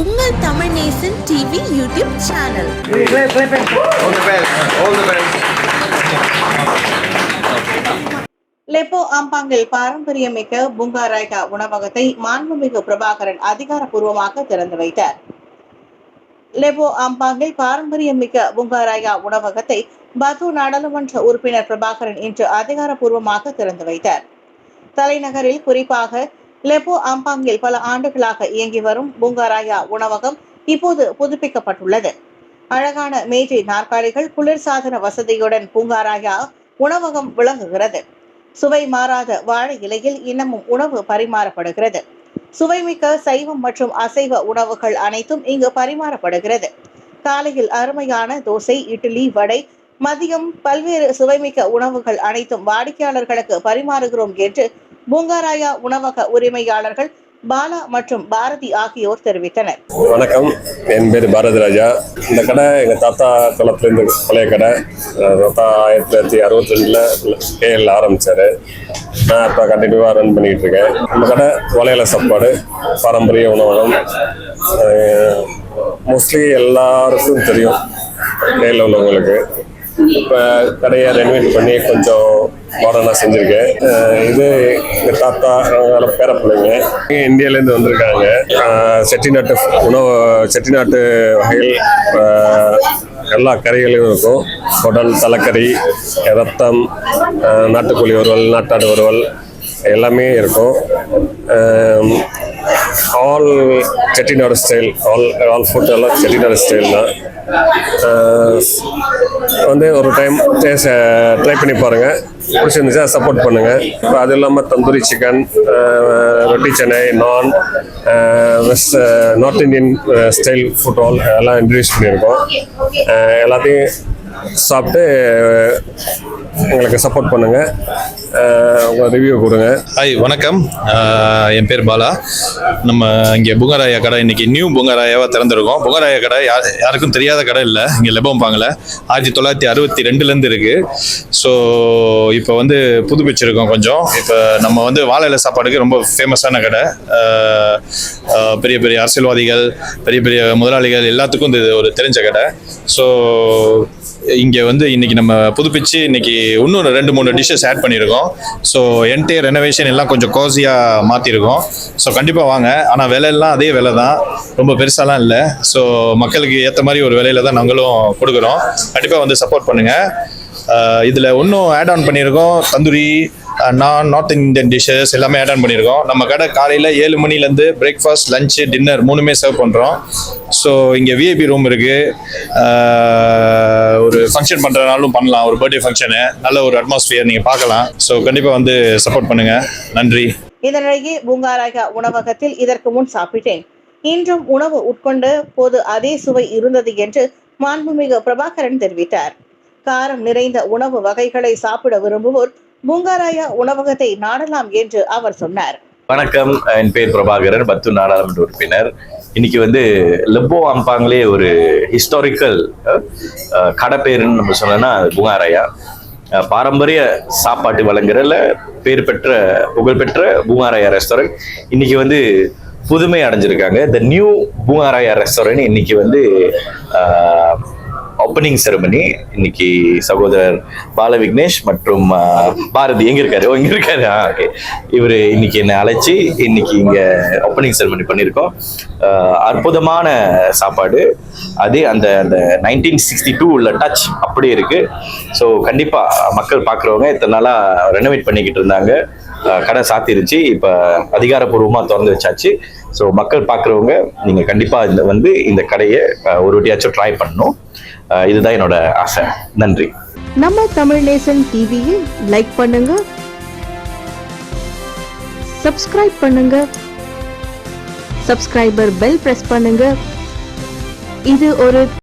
உங்கள் Tamil Nesan TV YouTube channel Lebuh ஆம்பாங்கில் பாரம்பரியமிக்க புங்காராய்கா உணவகத்தை மாண்புமிகு பிரபாகரன் அதிகாரப்பூர்வமாக திறந்து வைத்தார். லெபோ ஆம்பாங்கில் பாரம்பரியமிக்க புங்காராயா உணவகத்தை பத்து நாடாளுமன்ற உறுப்பினர் பிரபாகரன் இன்று அதிகாரப்பூர்வமாக திறந்து வைத்தார். தலைநகரில் குறிப்பாக லெபோ அம்பாங்கில் பல ஆண்டுகளாக இயங்கி வரும் பூங்காராயா உணவகம் இப்போது புதுப்பிக்கப்பட்டுள்ளது. அழகான மேஜை நாற்காலிகள் குளிர்சாதன வசதியுடன் பூங்காராயா உணவகம் விளங்குகிறது. சுவை மாறாத வாழை இலையில் இன்னமும் உணவு பரிமாறப்படுகிறது. சுவைமிக்க சைவம் மற்றும் அசைவ உணவுகள் அனைத்தும் இங்கு பரிமாறப்படுகிறது. காலையில் அருமையான தோசை இட்லி வடை மதியம் பல்வேறு சுவைமிக்க உணவுகள் அனைத்தும் வாடிக்கையாளர்களுக்கு பரிமாறுகிறோம் என்று பூங்காராயா உணவக உரிமையாளர்கள் பாலா மற்றும் பாரதி ஆகியோர் தெரிவித்தனர். வணக்கம். என் பேர் பாரதி ராஜா. இந்த கடை எங்கள் தாத்தா குளத்துலேருந்து பழைய கடை. தாத்தா ஆயிரத்தி தொள்ளாயிரத்தி அறுபத்தி ரெண்டில் கேஎல் ஆரம்பித்தார் நான் இப்போ கண்டினியூவாக ரன் பண்ணிக்கிட்டு இருக்கேன். நம்ம கடை வளையல சாப்பாடு பாரம்பரிய உணவகம். மோஸ்ட்லி எல்லாருக்கும் தெரியும். கேஎல் உள்ளவங்களுக்கு. இப்போ கடையை ரெனோவேட் பண்ணி கொஞ்சம் மாடர்னாக செஞ்சுருக்கேன் இது எங்கள் தாத்தா அவங்கள பேர பிள்ளைங்க இந்தியாவிலேருந்து வந்திருக்காங்க. செட்டிநாட்டு உணவு செட்டிநாட்டு வகையில் எல்லா கறிகளும் இருக்கும். குடல் தலைக்கறி ரத்தம் நாட்டுக்கோழி வறுவல் நாட்டாடு வறுவல் எல்லாமே இருக்கும். All Chettinad style all all food எல்லாம் செட்டிநாடு ஸ்டைல் தான் வந்து ஒரு டைம் டேஸ்ட் ட்ரை பண்ணி பாருங்கள் பிடிச்சிருந்துச்சா சப்போர்ட் பண்ணுங்கள் இப்போ அது இல்லாமல் tandoori chicken uh, roti canai naan west north Indian style food all எல்லாம் இன்ட்ரடியூஸ் பண்ணியிருக்கோம். Uh, எல்லாத்தையும் சாப்பிட்டு எங்களுக்கு சப்போர்ட் பண்ணுங்கள் உங்கள் ரிவ்யூ கொடுங்க. ஹாய் வணக்கம். என் பேர் பாலா. நம்ம இங்கே புங்கராயா கடை இன்னைக்கு நியூ புங்கராயாவாக திறந்துருக்கோம். புங்கராயா கடை யார் யாருக்கும் தெரியாத கடை இல்லை. இங்கே லெபம்பாங்கில் ஆயிரத்தி தொள்ளாயிரத்தி அறுபத்தி ரெண்டுலேருந்து இருக்குது ஸோ இப்போ வந்து புதுப்பிச்சிருக்கோம் கொஞ்சம். இப்போ நம்ம வந்து வாழை இலை சாப்பாடுக்கு ரொம்ப ஃபேமஸான கடை. பெரிய பெரிய அரசியல்வாதிகள் பெரிய பெரிய முதலாளிகள் எல்லாத்துக்கும் இது ஒரு தெரிஞ்ச கடை. ஸோ இங்கே வந்து இன்னைக்கு நம்ம புதுப்பிச்சு இன்னைக்கு இன்னும் ரெண்டு மூணு டிஷ்ஷஸ் ஆட் பண்ணியிருக்கோம். ஸோ என்டையர் ரெனோவேஷன் எல்லாம் கொஞ்சம் கோசியாக மாற்றிருக்கோம் ஸோ கண்டிப்பாக வாங்க. ஆனால் விலையெல்லாம் அதே விலை தான். ரொம்ப பெருசாலாம் இல்லை. ஸோ மக்களுக்கு ஏற்ற மாதிரி ஒரு விலையில தான் நாங்களும் கொடுக்குறோம். கண்டிப்பாக வந்து சப்போர்ட் பண்ணுங்கள் இதில் இன்னும் ஆட் ஆன் பண்ணியிருக்கோம். Tandoori naan north Indian dishes எல்லாமே ஆட் ஆன் பண்ணியிருக்கோம். நம்ம கடை காலையில் ஏழு மணிலேருந்து பிரேக்ஃபாஸ்ட் லஞ்சு டின்னர் மூணுமே சர்வ் பண்ணுறோம் ஸோ இங்கே விஐபி ரூம் இருக்குது ஒரு ஃபங்க்ஷன் பண்ணுறதுனாலும் பண்ணலாம். ஒரு பர்த்டே ஃபங்க்ஷனு நல்ல ஒரு அட்மாஸ்ஃபியர் நீங்கள் பார்க்கலாம். ஸோ கண்டிப்பாக வந்து சப்போர்ட் பண்ணுங்கள் நன்றி. இதனிடையே பூங்காராயா உணவகத்தில் இதற்கு முன் சாப்பிட்டேன். இன்றும் உணவு உட்கொண்டு போது அதே சுவை இருந்தது என்று மாண்புமிகு பிரபாகரன் தெரிவித்தார். காரம் நிறைந்த உணவு வகைகளை சாப்பிட விரும்புவோர் பூங்காராயா உணவகத்தை நாடலாம் என்று அவர் சொன்னார். வணக்கம் என் பேர் பிரபாகரன் பத்து நாடாளுமன்ற உறுப்பினர். இன்னைக்கு வந்து லெப்போ அம்பாங்களே ஒரு ஹிஸ்டாரிக்கல் கடப்பேருன்னு நம்ம சொன்னோம்னா பூங்காராயா பாரம்பரிய சாப்பாட்டு வழங்குறதுல பேர் பெற்ற புகழ்பெற்ற பூங்காராயா ரெஸ்டாரண்ட் இன்னைக்கு வந்து புதுமை அடைஞ்சிருக்காங்க. த நியூ பூங்காராயா ரெஸ்டாரண்ட் இன்னைக்கு வந்து ஓப்பனிங் செரமனி இன்னைக்கு சகோதரர் பால விக்னேஷ் மற்றும் பாரதி எங்க இருக்காரு? ஓ இங்க இருக்காரு. ஓகே இவர் இன்னைக்கு என்னை அழைச்சி இன்னைக்கு இங்க ஓப்பனிங் செரமனி பண்ணியிருக்கோம். அற்புதமான சாப்பாடு. அதே அந்த அந்த நைன்டீன் சிக்ஸ்டி டூ உள்ள டச் அப்படியே இருக்கு. ஸோ கண்டிப்பா மக்கள் பார்க்குறவங்க இத்தனை நாளாக ரெனோவேட் பண்ணிக்கிட்டு இருந்தாங்க. கடை சாத்திருச்சு. இப்போ அதிகாரப்பூர்வமாக திறந்து வச்சாச்சு. ஸோ மக்கள் பார்க்குறவங்க நீங்க கண்டிப்பா இந்த வந்து இந்த கடையை ஒரு வாட்டியாச்சும் ட்ரை பண்ணணும். இதுதான் என்னோட ஆசை. நன்றி. நம்ம தமிழ் நேசன் டிவியை லைக் பண்ணுங்க. சப்ஸ்கிரைப் பண்ணுங்க. சப்ஸ்கிரைபர் பெல் பிரஸ் பண்ணுங்க. இது ஒரு